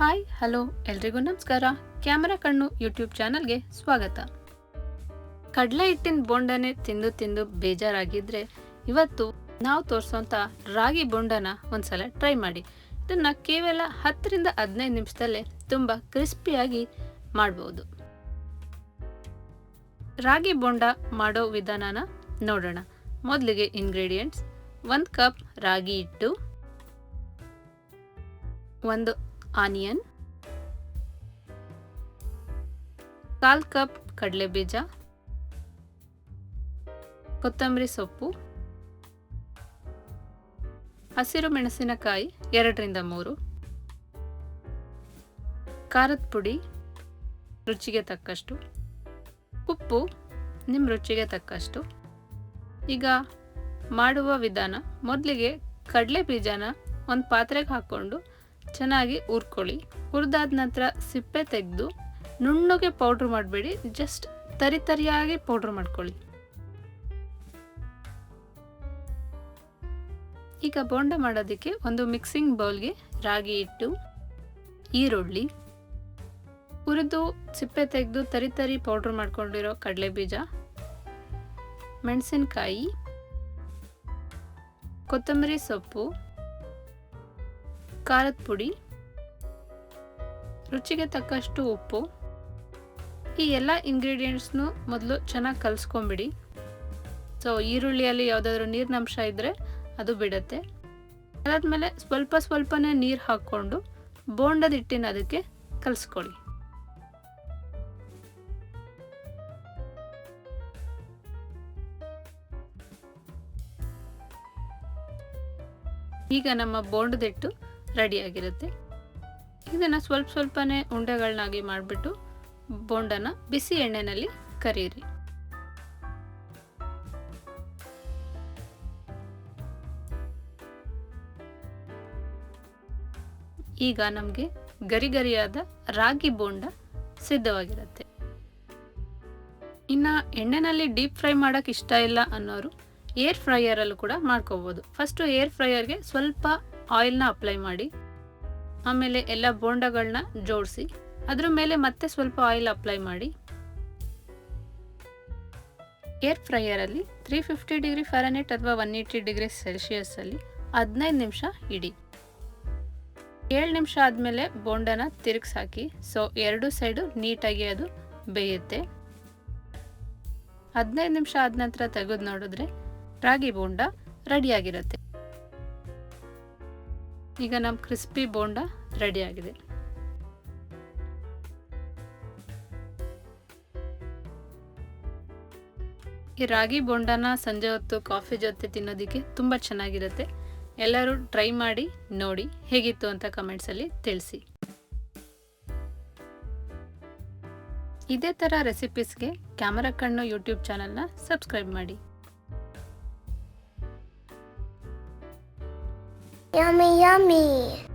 Hi, hello, ಎಲ್ರಿಗೂ ನಮಸ್ಕಾರ. Camera ಕಣ್ಣು ಯೂಟ್ಯೂಬ್ ಚಾನಲ್ಗೆ ಸ್ವಾಗತ. ಕಡಲೆ ಹಿಟ್ಟಿನ ಬೋಂಡನೆ ತಿಂದು ತಿಂದು ಬೇಜಾರಾಗಿದ್ರೆ ಇವತ್ತು ನಾವು ತೋರಿಸೋಂಥ ರಾಗಿ ಬೋಂಡನ ಒಂದ್ಸಲ ಟ್ರೈ ಮಾಡಿ. ಇದನ್ನ ಕೇವಲ ಹತ್ತರಿಂದ ಹದಿನೈದು ನಿಮಿಷದಲ್ಲೇ ತುಂಬ ಕ್ರಿಸ್ಪಿಯಾಗಿ ಮಾಡ್ಬೋದು. ರಾಗಿ ಬೋಂಡ ಮಾಡೋ ವಿಧಾನನ ನೋಡೋಣ. ಮೊದಲಿಗೆ ಇಂಗ್ರೀಡಿಯೆಂಟ್ಸ್ ಒಂದು ಕಪ್ ರಾಗಿ ಹಿಟ್ಟು, ಒಂದು ಆನಿಯನ್, ಕಾಲ್ ಕಪ್ ಕಡಲೆ ಬೀಜ ಕೊತ್ತಂಬರಿ ಸೊಪ್ಪು, ಹಸಿರು ಮೆಣಸಿನಕಾಯಿ ಎರಡರಿಂದ ಮೂರು, ಖಾರದ ಪುಡಿ ರುಚಿಗೆ ತಕ್ಕಷ್ಟು, ಉಪ್ಪು ನಿಮ್ಮ ರುಚಿಗೆ ತಕ್ಕಷ್ಟು. ಈಗ ಮಾಡುವ ವಿಧಾನ ಮೊದಲಿಗೆ ಕಡಲೆ ಬೀಜನ ಒಂದು ಪಾತ್ರೆಗೆ ಹಾಕ್ಕೊಂಡು ಚೆನ್ನಾಗಿ ಹುರ್ಕೊಳ್ಳಿ. ಹುರಿದಾದ ನಂತರ ಸಿಪ್ಪೆ ತೆಗೆದು ನುಣ್ಣಗೆ ಪೌಡ್ರ್ ಮಾಡಬೇಡಿ. ಜಸ್ಟ್ ತರಿ ತರಿಯಾಗಿ ಪೌಡ್ರ್ ಮಾಡ್ಕೊಳ್ಳಿ. ಈಗ ಬೋಂಡ ಮಾಡೋದಕ್ಕೆ ಒಂದು ಮಿಕ್ಸಿಂಗ್ ಬೌಲ್ಗೆ ರಾಗಿ ಹಿಟ್ಟು, ಈರುಳ್ಳಿ, ಹುರಿದು ಸಿಪ್ಪೆ ತೆಗೆದು ತರಿ ತರಿ ಪೌಡ್ರ್ ಮಾಡ್ಕೊಂಡಿರೋ ಕಡಲೆ ಬೀಜ ಮೆಣಸಿನಕಾಯಿ, ಕೊತ್ತಂಬರಿ ಸೊಪ್ಪು ಖಾರದ ಪುಡಿ, ರುಚಿಗೆ ತಕ್ಕಷ್ಟು ಉಪ್ಪು, ಈ ಎಲ್ಲ ಇಂಗ್ರೀಡಿಯೆಂಟ್ಸ್ನು ಮೊದಲು ಚೆನ್ನಾಗಿ ಕಲಿಸ್ಕೊಂಬಿಡಿ. ಸೊ ಈರುಳ್ಳಿಯಲ್ಲಿ ಯಾವುದಾದ್ರೂ ನೀರಿನ ಅಂಶ ಇದ್ದರೆ ಅದು ಬಿಡುತ್ತೆ. ಅದಾದಮೇಲೆ ಸ್ವಲ್ಪ ಸ್ವಲ್ಪನೇ ನೀರು ಹಾಕ್ಕೊಂಡು ಬೋಂಡದ ಹಿಟ್ಟಿನ ಅದಕ್ಕೆ ಕಲಿಸ್ಕೊಳ್ಳಿ. ಈಗ ನಮ್ಮ ಬೋಂಡದಿಟ್ಟು ರೆಡಿಯಾಗಿರುತ್ತೆ ಇದನ್ನು ಸ್ವಲ್ಪ ಸ್ವಲ್ಪನೇ ಉಂಡೆಗಳನ್ನಾಗಿ ಮಾಡಿಬಿಟ್ಟು ಬೋಂಡನ ಬಿಸಿ ಎಣ್ಣೆಯಲ್ಲಿ ಕರೀರಿ. ಈಗ ನಮಗೆ ಗರಿ ಗರಿಯಾದ ರಾಗಿ ಬೋಂಡ ಸಿದ್ಧವಾಗಿರುತ್ತೆ. ಇನ್ನು ಎಣ್ಣೆನಲ್ಲಿ ಡೀಪ್ ಫ್ರೈ ಮಾಡೋಕ್ಕೆ ಇಷ್ಟ ಇಲ್ಲ ಅನ್ನೋರು ಏರ್ ಫ್ರೈಯರಲ್ಲೂ ಕೂಡ ಮಾಡ್ಕೋಬೋದು. ಫಸ್ಟು ಏರ್ ಫ್ರೈಯರ್ಗೆ ಸ್ವಲ್ಪ ಆಯಿಲ್ನ ಅಪ್ಲೈ ಮಾಡಿ, ಆಮೇಲೆ ಎಲ್ಲ ಬೋಂಡಗಳನ್ನ ಜೋಡಿಸಿ, ಅದ್ರ ಮೇಲೆ ಮತ್ತೆ ಸ್ವಲ್ಪ ಆಯಿಲ್ ಅಪ್ಲೈ ಮಾಡಿ. ಏರ್ ಫ್ರೈಯರಲ್ಲಿ ತ್ರೀ ಫಿಫ್ಟಿ ಡಿಗ್ರಿ ಫ್ಯಾರನೆಟ್ ಅಥವಾ ಒನ್ ಏಯ್ಟಿ ಡಿಗ್ರಿ ಸೆಲ್ಸಿಯಸ್ಸಲ್ಲಿ ಹದಿನೈದು ನಿಮಿಷ ಇಡಿ. ಏಳು ನಿಮಿಷ ಆದಮೇಲೆ ಬೋಂಡನ ತಿರುಗಿಸಾಕಿ, ಸೊ ಎರಡು ಸೈಡು ನೀಟಾಗಿ ಅದು ಬೇಯುತ್ತೆ. ಹದಿನೈದು ನಿಮಿಷ ಆದ ನಂತರ ತೆಗೆದು ನೋಡಿದ್ರೆ ರಾಗಿ ಬೋಂಡ ರೆಡಿಯಾಗಿರುತ್ತೆ. ಈಗ ನಮ್ಮ ಕ್ರಿಸ್ಪಿ ಬೋಂಡ ರೆಡಿಯಾಗಿದೆ ಈ ರಾಗಿ ಬೋಂಡನ ಸಂಜೆ ಹೊತ್ತು ಕಾಫಿ ಜೊತೆ ತಿನ್ನೋದಕ್ಕೆ ತುಂಬ ಚೆನ್ನಾಗಿರುತ್ತೆ. ಎಲ್ಲರೂ ಟ್ರೈ ಮಾಡಿ, ನೋಡಿ ಹೇಗಿತ್ತು ಅಂತ ಕಮೆಂಟ್ಸಲ್ಲಿ ತಿಳಿಸಿ. ಇದೇ ಥರ ರೆಸಿಪೀಸ್ಗೆ ಕ್ಯಾಮರಾ ಕಣ್ಣು ಯೂಟ್ಯೂಬ್ ಚಾನಲ್ನ ಸಬ್ಸ್ಕ್ರೈಬ್ ಮಾಡಿ. Yummy, yummy.